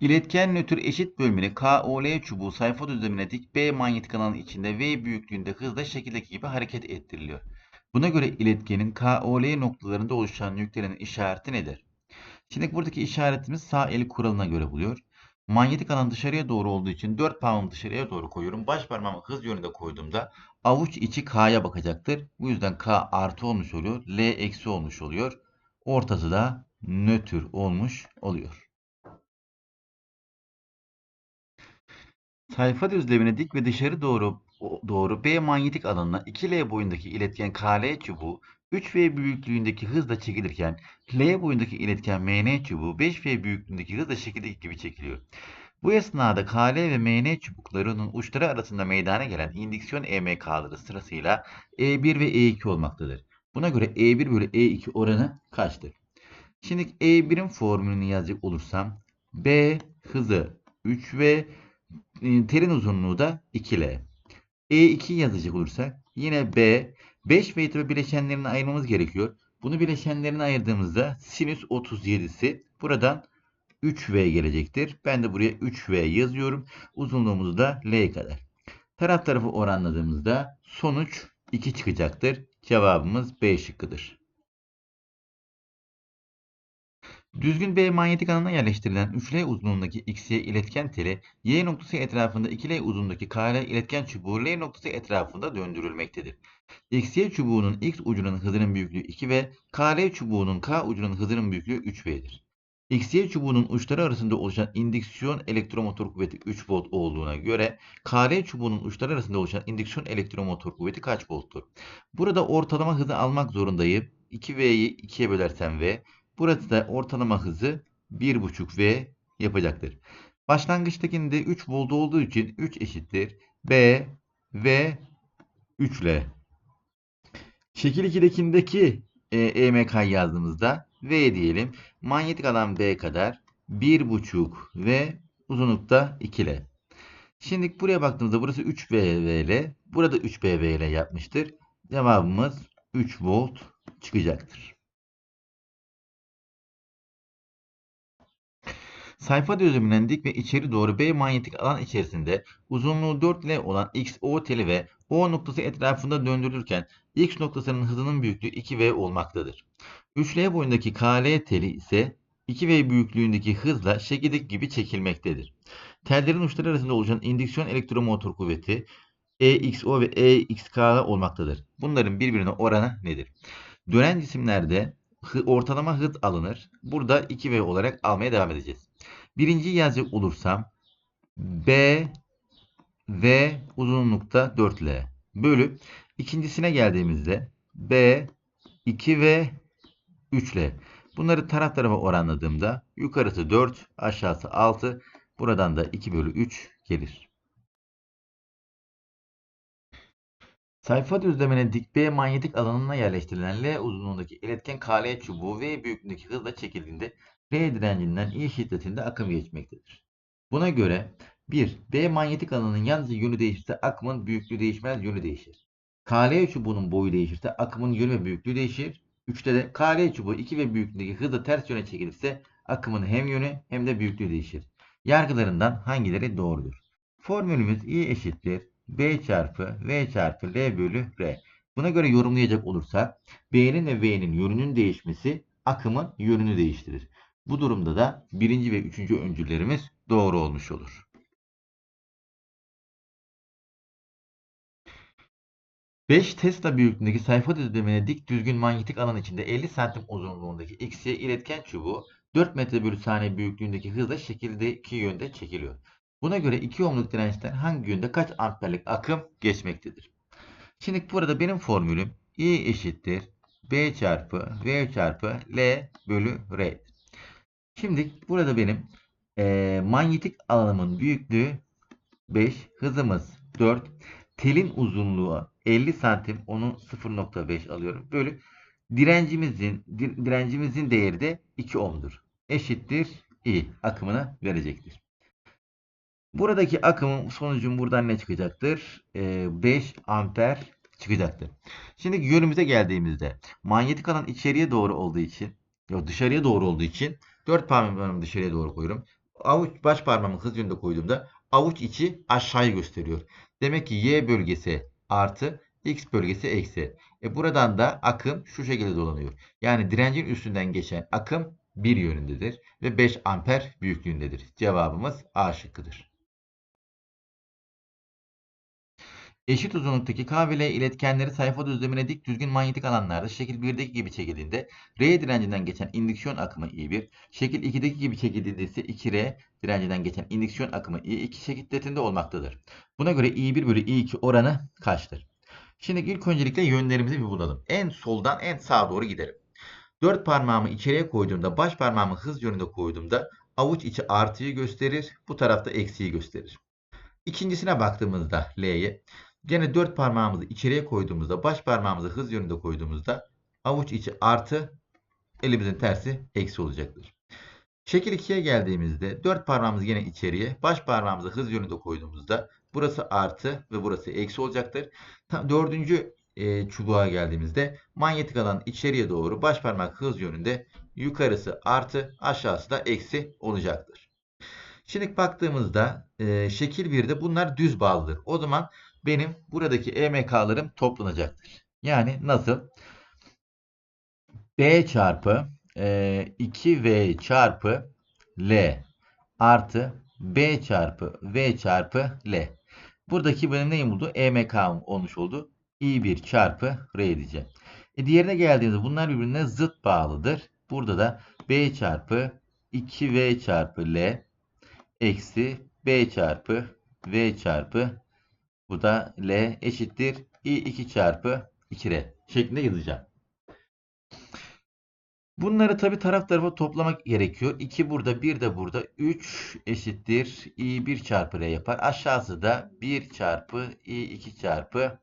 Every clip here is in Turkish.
İletken nötr eşit bölmeli KOL çubuğu sayfa düzlemine dik B manyetik alanın içinde V büyüklüğünde hızla şekildeki gibi hareket ettiriliyor. Buna göre iletkenin KOL noktalarında oluşan yüklerin işareti nedir? Şimdi buradaki işaretimiz sağ el kuralına göre buluyor. Manyetik alan dışarıya doğru olduğu için 4 parmağımı dışarıya doğru koyuyorum. Baş parmağımı hız yönünde koyduğumda avuç içi K'ya bakacaktır. Bu yüzden K artı olmuş oluyor. L eksi olmuş oluyor. Ortası da nötr olmuş oluyor. Sayfa düzlemine dik ve dışarı doğru doğru B manyetik alanına 2L boyundaki iletken KL çubuğu 3V büyüklüğündeki hızla çekilirken L boyundaki iletken MN çubuğu 5V büyüklüğündeki hızla şekildeki gibi çekiliyor. Bu esnada KL ve MN çubuklarının uçları arasında meydana gelen indüksiyon EMK'ları sırasıyla E1 ve E2 olmaktadır. Buna göre E1 bölü E2 oranı kaçtır? Şimdi E1'in formülünü yazacak olursam B hızı 3V e, telin uzunluğu da 2L. E2 yazacak olursak yine B 5 ve itibari bileşenlerini ayırmamız gerekiyor. Bunu bileşenlerine ayırdığımızda sinüs 37'si buradan 3V gelecektir. Ben de buraya 3V yazıyorum. Uzunluğumuz da L kadar. Taraf tarafı oranladığımızda sonuç 2 çıkacaktır. Cevabımız B şıkkıdır. Düzgün B manyetik alanına yerleştirilen 3L uzunluğundaki XY iletken teli Y noktası etrafında 2L uzunluğundaki KL iletken çubuğu L noktası etrafında döndürülmektedir. XY çubuğunun X ucunun hızının büyüklüğü 2 ve KL çubuğunun K ucunun hızının büyüklüğü 3V'dir. XY çubuğunun uçları arasında oluşan indüksiyon elektromotor kuvveti 3 volt olduğuna göre KL çubuğunun uçları arasında oluşan indüksiyon elektromotor kuvveti kaç volttur? Burada ortalama hızı almak zorundayım. 2V'yi 2'ye bölersem V, Burası da ortalama hızı 1.5V yapacaktır. Başlangıçtakinde 3 volt olduğu için 3 eşittir. B ve 3L. Şekil 2'dekindeki e, EMK yazdığımızda V diyelim. Manyetik alan B kadar 1.5 ve uzunlukta 2L. Şimdi buraya baktığımızda burası 3BVL. Burada 3BVL yapmıştır. Cevabımız 3 volt çıkacaktır. Sayfa düzleminden dik ve içeri doğru B manyetik alan içerisinde uzunluğu 4L olan XO teli ve O noktası etrafında döndürülürken X noktasının hızının büyüklüğü 2V olmaktadır. 3L boyundaki KL teli ise 2V büyüklüğündeki hızla şekildeki gibi çekilmektedir. Tellerin uçları arasında oluşan indüksiyon elektromotor kuvveti EXO ve EXK olmaktadır. Bunların birbirine oranı nedir? Dönen cisimlerde ortalama hız alınır. Burada 2V olarak almaya devam edeceğiz. Birinci yazacak olursam B V uzunlukta 4L bölü ikincisine geldiğimizde B 2 v 3L. Bunları taraf tarafa oranladığımda yukarısı 4 aşağısı 6 buradan da 2 bölü 3 gelir. Sayfa düzlemine dik B manyetik alanına yerleştirilen L uzunluğundaki iletken KL çubuğu V büyüklüğündeki hızla çekildiğinde R direncinden I şiddetinde akım geçmektedir. Buna göre 1. B manyetik alanının yalnızca yönü değişirse akımın büyüklüğü değişmez, yönü değişir. KL çubuğunun boyu değişirse akımın yönü ve büyüklüğü değişir. 3'te de KL çubuğu 2 ve büyüklüğündeki hızla ters yöne çekilirse akımın hem yönü hem de büyüklüğü değişir. Yargılarından hangileri doğrudur? Formülümüz I eşittir B çarpı V çarpı L bölü R. Buna göre yorumlayacak olursak B'nin ve V'nin yönünün değişmesi akımın yönünü değiştirir. Bu durumda da birinci ve üçüncü öncüllerimiz doğru olmuş olur. Beş Tesla büyüklüğündeki sayfa düzlemine dik düzgün manyetik alan içinde 50 santim uzunluğundaki XY iletken çubuğu 4 metre bölü saniye büyüklüğündeki hızla şekildeki yönde çekiliyor. Buna göre 2 ohmluk dirençten hangi yönde kaç amperlik akım geçmektedir? Şimdi burada benim formülüm I eşittir B çarpı V çarpı L bölü R. Şimdi burada benim e, manyetik alanımın büyüklüğü 5, hızımız 4, telin uzunluğu 50 santim, onu 0.5 alıyorum. Bölü direncimizin direncimizin değeri de 2 ohm'dur. Eşittir I akımını verecektir. Buradaki akımın sonucum buradan ne çıkacaktır? E, 5 amper çıkacaktır. Şimdi yönümüze geldiğimizde manyetik alan içeriye doğru olduğu için, yok dışarıya doğru olduğu için 4 parmağımı dışarıya doğru koyuyorum. avuç baş parmağımı hız yönünde koyduğumda avuç içi aşağıyı gösteriyor. Demek ki y bölgesi artı x bölgesi eksi. E buradan da akım şu şekilde dolanıyor. Yani direncin üstünden geçen akım bir yönündedir ve 5 amper büyüklüğündedir. Cevabımız A şıkkıdır. Eşit uzunluktaki K ve L iletkenleri sayfa düzlemine dik düzgün manyetik alanlarda şekil 1'deki gibi çekildiğinde R direncinden geçen indüksiyon akımı I1, şekil 2'deki gibi çekildiğinde ise 2R direncinden geçen indüksiyon akımı I2 şiddetinde olmaktadır. Buna göre I1 bölü I2 oranı kaçtır? Şimdi ilk öncelikle yönlerimizi bir bulalım. En soldan en sağa doğru gidelim. Dört parmağımı içeriye koyduğumda, baş parmağımı hız yönünde koyduğumda avuç içi artıyı gösterir, bu tarafta eksiği gösterir. İkincisine baktığımızda L'ye, gene dört parmağımızı içeriye koyduğumuzda, baş parmağımızı hız yönünde koyduğumuzda avuç içi artı, elimizin tersi eksi olacaktır. Şekil 2'ye geldiğimizde dört parmağımızı yine içeriye, baş parmağımızı hız yönünde koyduğumuzda burası artı ve burası eksi olacaktır. Dördüncü e, çubuğa geldiğimizde manyetik alan içeriye doğru baş parmak hız yönünde yukarısı artı aşağısı da eksi olacaktır. Şimdi baktığımızda e, şekil 1'de bunlar düz bağlıdır. O zaman benim buradaki EMK'larım toplanacaktır. Yani nasıl? B çarpı e, 2V çarpı L artı B çarpı V çarpı L. Buradaki benim neyim oldu? EMK'm olmuş oldu. I1 çarpı R diyeceğim. E diğerine geldiğimizde bunlar birbirine zıt bağlıdır. Burada da B çarpı 2V çarpı L eksi B çarpı V çarpı bu da L eşittir I2 çarpı 2R şeklinde yazacağım. Bunları tabi taraf tarafa toplamak gerekiyor. 2 burada 1 de burada 3 eşittir i1 çarpı r yapar. Aşağısı da 1 çarpı i2 çarpı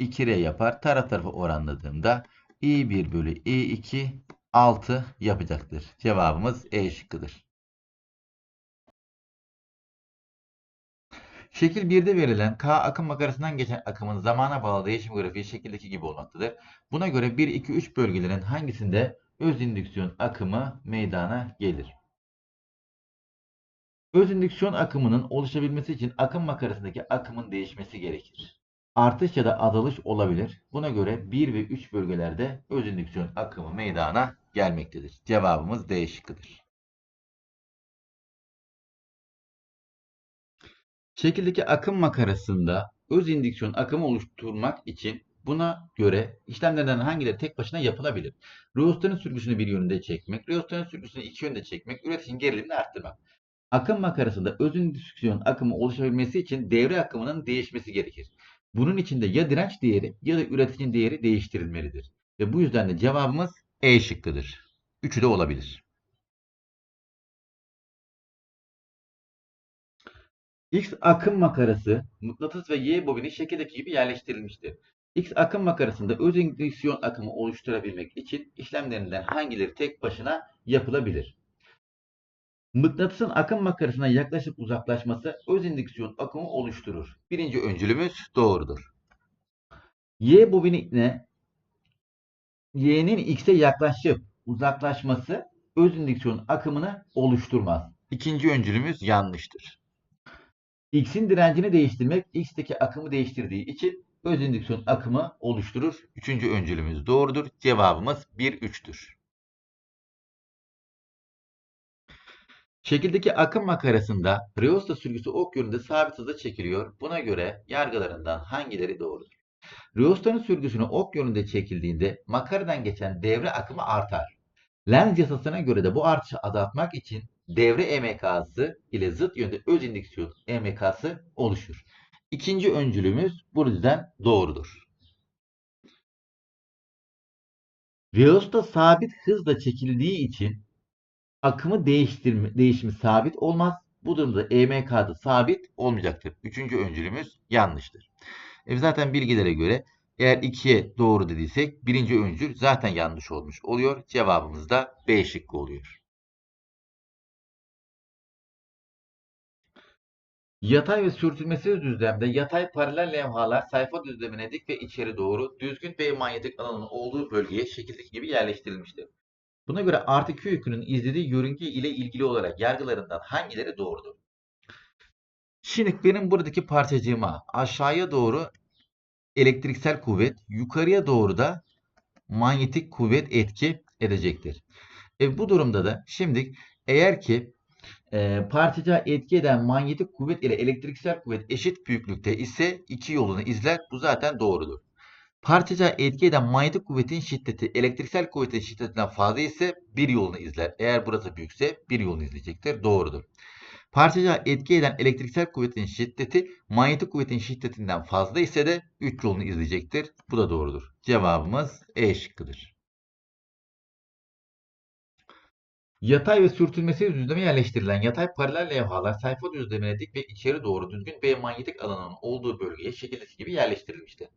2r yapar. Taraf tarafa oranladığımda i1 bölü i2 6 yapacaktır. Cevabımız E şıkkıdır. Şekil 1'de verilen K akım makarasından geçen akımın zamana bağlı değişim grafiği şekildeki gibi olmaktadır. Buna göre 1, 2, 3 bölgelerin hangisinde öz indüksiyon akımı meydana gelir. Öz indüksiyon akımının oluşabilmesi için akım makarasındaki akımın değişmesi gerekir. Artış ya da azalış olabilir. Buna göre 1 ve 3 bölgelerde öz indüksiyon akımı meydana gelmektedir. Cevabımız D şıkkıdır. Şekildeki akım makarasında öz indüksiyon akımı oluşturmak için Buna göre işlemlerden hangileri tek başına yapılabilir? Rheostatın sürgüsünü bir yönde çekmek, rheostatın sürgüsünü iki yönde çekmek, üreticinin gerilimini arttırmak. Akım makarasında öz indüksiyon akımı oluşabilmesi için devre akımının değişmesi gerekir. Bunun için de ya direnç değeri ya da üreticinin değeri değiştirilmelidir. Ve bu yüzden de cevabımız E şıkkıdır. Üçü de olabilir. X akım makarası mıknatıs ve Y bobini şekildeki gibi yerleştirilmiştir. X akım makarasında öz indüksiyon akımı oluşturabilmek için işlemlerinden hangileri tek başına yapılabilir? Mıknatısın akım makarasına yaklaşıp uzaklaşması öz indüksiyon akımı oluşturur. Birinci öncülümüz doğrudur. Y bobinine Y'nin X'e yaklaşıp uzaklaşması öz indüksiyon akımını oluşturmaz. İkinci öncülümüz yanlıştır. X'in direncini değiştirmek X'teki akımı değiştirdiği için öz indüksiyon akımı oluşturur. Üçüncü öncülümüz doğrudur. Cevabımız 1-3'tür. Şekildeki akım makarasında Reosta sürgüsü ok yönünde sabit hızla çekiliyor. Buna göre yargılarından hangileri doğrudur? Reosta'nın sürgüsünü ok yönünde çekildiğinde makaradan geçen devre akımı artar. Lenz yasasına göre de bu artışı azaltmak için devre EMK'sı ile zıt yönde öz indüksiyon EMK'sı oluşur. İkinci öncülümüz bu yüzden doğrudur. Reosta sabit hızla çekildiği için akımı değiştirme, değişimi sabit olmaz. Bu durumda EMK'da sabit olmayacaktır. Üçüncü öncülümüz yanlıştır. E zaten bilgilere göre eğer 2'ye doğru dediysek birinci öncül zaten yanlış olmuş oluyor. Cevabımız da B şıkkı oluyor. Yatay ve sürtünmesiz düzlemde yatay paralel levhalar sayfa düzlemine dik ve içeri doğru düzgün ve manyetik alanın olduğu bölgeye şekildeki gibi yerleştirilmiştir. Buna göre artı Q yükünün izlediği yörünge ile ilgili olarak yargılarından hangileri doğrudur? Şimdi benim buradaki parçacığıma aşağıya doğru elektriksel kuvvet, yukarıya doğru da manyetik kuvvet etki edecektir. E bu durumda da şimdi eğer ki e, etki eden manyetik kuvvet ile elektriksel kuvvet eşit büyüklükte ise iki yolunu izler. Bu zaten doğrudur. Parçacığa etki eden manyetik kuvvetin şiddeti elektriksel kuvvetin şiddetinden fazla ise bir yolunu izler. Eğer burası büyükse bir yolunu izleyecektir. Doğrudur. Parçacığa etki eden elektriksel kuvvetin şiddeti manyetik kuvvetin şiddetinden fazla ise de 3 yolunu izleyecektir. Bu da doğrudur. Cevabımız E şıkkıdır. Yatay ve sürtünmesiz düzleme yerleştirilen yatay paralel levhalar sayfa düzlemine dik ve içeri doğru düzgün B manyetik alanının olduğu bölgeye şekildeki gibi yerleştirilmiştir.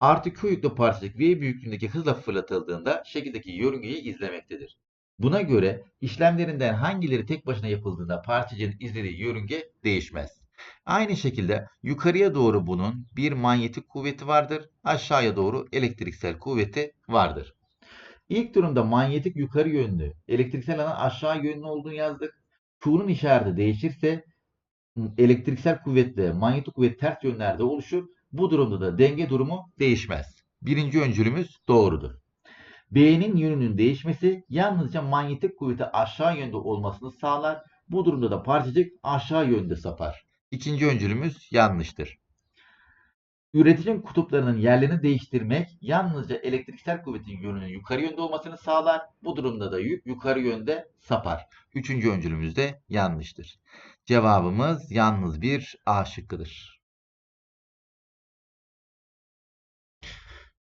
Artı Q yüklü parçacık V büyüklüğündeki hızla fırlatıldığında şekildeki yörüngeyi izlemektedir. Buna göre işlemlerinden hangileri tek başına yapıldığında parçacığın izlediği yörünge değişmez. Aynı şekilde yukarıya doğru bunun bir manyetik kuvveti vardır, aşağıya doğru elektriksel kuvveti vardır. İlk durumda manyetik yukarı yönlü, elektriksel alan aşağı yönlü olduğunu yazdık. Q'nun işareti değişirse elektriksel kuvvetle manyetik kuvvet ters yönlerde oluşur. Bu durumda da denge durumu değişmez. Birinci öncülümüz doğrudur. B'nin yönünün değişmesi yalnızca manyetik kuvveti aşağı yönde olmasını sağlar. Bu durumda da parçacık aşağı yönde sapar. İkinci öncülümüz yanlıştır. Üreticinin kutuplarının yerlerini değiştirmek yalnızca elektriksel kuvvetin yönünün yukarı yönde olmasını sağlar. Bu durumda da yük yukarı yönde sapar. Üçüncü öncülümüz de yanlıştır. Cevabımız yalnız bir A şıkkıdır.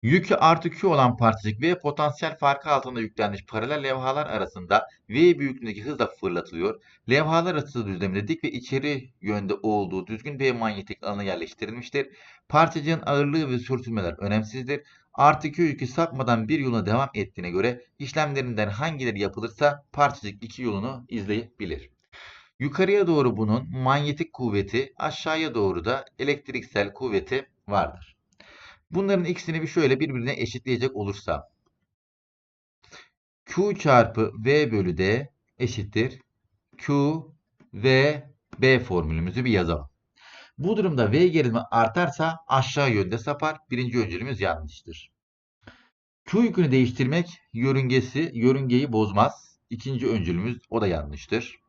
Yükü artı Q olan parçacık V potansiyel farkı altında yüklenmiş paralel levhalar arasında V büyüklüğündeki hızla fırlatılıyor. Levhalar arası düzleminde dik ve içeri yönde olduğu düzgün V manyetik alana yerleştirilmiştir. Parçacığın ağırlığı ve sürtünmeler önemsizdir. Artı Q yükü sapmadan bir yoluna devam ettiğine göre işlemlerinden hangileri yapılırsa parçacık iki yolunu izleyebilir. Yukarıya doğru bunun manyetik kuvveti, aşağıya doğru da elektriksel kuvveti vardır. Bunların ikisini bir şöyle birbirine eşitleyecek olursam. Q çarpı V bölü D eşittir. Q V B formülümüzü bir yazalım. Bu durumda V gerilimi artarsa aşağı yönde sapar. Birinci öncülümüz yanlıştır. Q yükünü değiştirmek yörüngesi, yörüngeyi bozmaz. İkinci öncülümüz o da yanlıştır.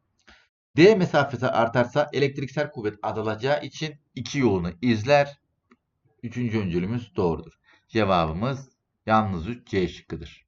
D mesafesi artarsa elektriksel kuvvet azalacağı için iki yolunu izler. Üçüncü öncülümüz doğrudur. Cevabımız yalnız 3 C şıkkıdır.